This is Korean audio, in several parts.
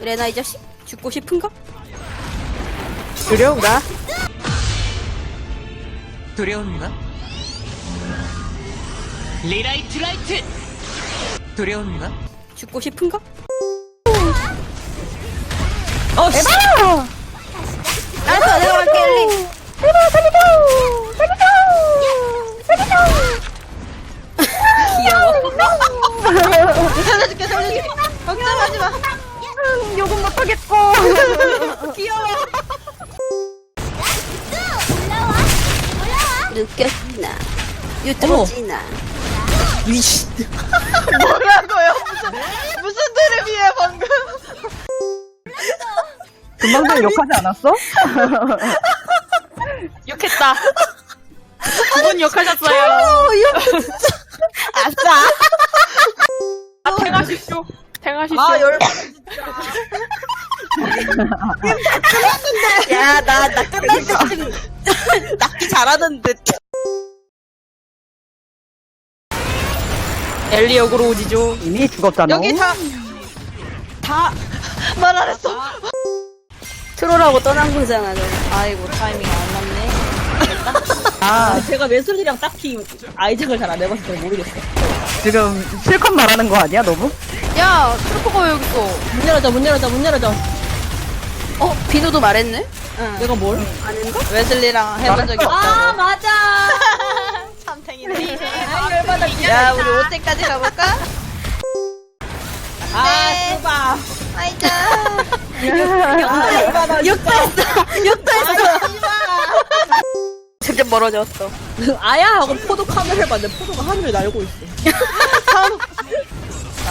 레나 이 자식 죽고 싶은가? 두려운가? 두려운가? 리라이트 라이트! 두려운가? 죽고 싶은가? 어, 씨! 알았어 내가 갈게 엘리 귀여워 살려줄게, 살려줄게. 걱정하지 마. 음, 욕은 못하겠고. 귀여워 느꼈나 유튜브지나 미친. 뭐라고요? 무슨, 무슨 드립이에요, 방금? 금방 전 욕하지 않았어? 욕했다. 두분 욕하셨어요. 아싸 아, 탱하십시오. 탱하십시오. 아, 열 야 나 나 끝날 때쯤 낚기 잘하는데 엘리 역으로 오지죠. 이미 죽었잖아. 여기 다, 다, 말 안 했어. 트롤하고 떠난 거잖아 너. 아이고 타이밍 안 맞네 아, 제가 매술이랑 딱히 아이작을 잘 안 해봐서 잘 모르겠어. 지금 실컷 말하는 거 아니야, 너무? 야, 트루퍼가 여기 있어. 문 열어줘, 문 열어줘, 문 열어줘. 어 비누도 말했네 내가 뭘? 아닌가? 웨슬리랑 해본 적이 없다고. 아 맞아 참탱이네. 아, 열받아. 야, 우리 5대까지 가볼까? 아, 봐. 아이자. 욕도 했어 욕도 했어 점점 멀어졌어 아야 하고 포도 카메라를 봤는데 포도가 하늘을 날고 있어.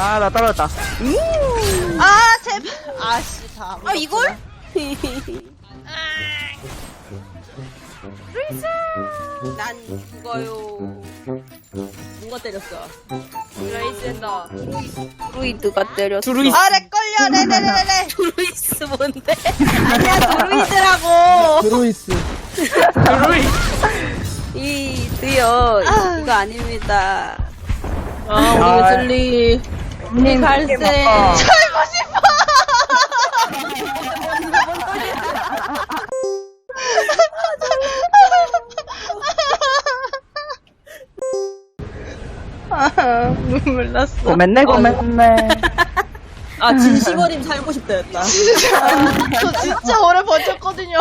아, 나 떨어졌다. 아, 제발. 아씨, 다. 아 이걸? 난 죽어요 누가 때렸어? 레이스다. 드루이드가 때렸어 두루이스. 아, 렉 걸려. 네네네네. 드루이스 뭔데? 아니야 드루이드라고 브루이스. 이 드요 이거 아닙니다 아, 아, 우리 웨슬리. 님, 갈색. 어. 살고 싶어. 아, 눈물 났어. 고맨네, 고맨네. 아, 진심 어림 살고 싶다 했다. 저 진짜 오래 버텼거든요.